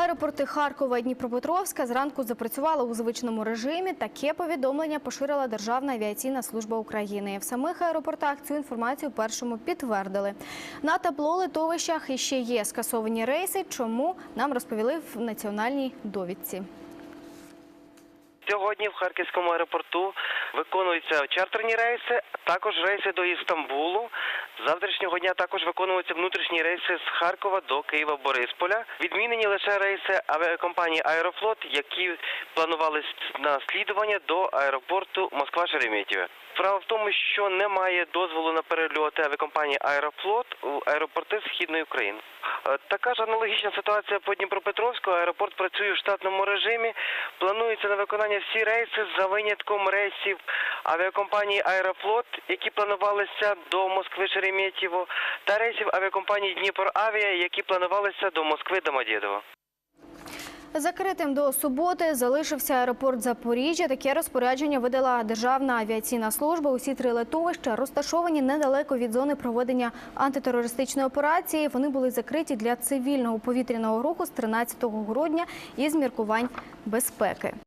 Аеропорти Харкова і Дніпропетровська зранку запрацювали у звичному режимі. Таке повідомлення поширила Державна авіаційна служба України. В самих аеропортах цю інформацію першому підтвердили. На табло литовищах іще є скасовані рейси. Чому нам розповіли в національній довідці. Сьогодні в Харківському аеропорту виконуються чартерні рейси, також рейси до Істамбулу. Завтрашнього дня також виконуються внутрішні рейси з Харкова до Києва Борисполя. Відмінені лише рейси авіакомпанії Аерофлот, які планувались на слідування до аеропорту Москва Шереметьєво. Справа в тому, що немає дозволу на перельоти авіакомпанії Аерофлот у аеропорти Східної України. Е, Така ж аналогічна ситуація по Дніпропетровську. Аеропорт працює в штатному режимі. Планується на виконання всі рейси за винятком рейсів авіакомпанії Аерофлот, які планувалися до Москви Шереметьєво, та рейсів авіакомпанії Дніпровавіа, які планувалися до Москви Домодєдово. Закритим до суботи залишився аеропорт Запоріжжя. Таке розпорядження видала Державна авіаційна служба. Усі три летовища розташовані недалеко від зони проведення антитерористичної операції. Вони були закриті для цивільного повітряного руху з 13 грудня із міркувань безпеки.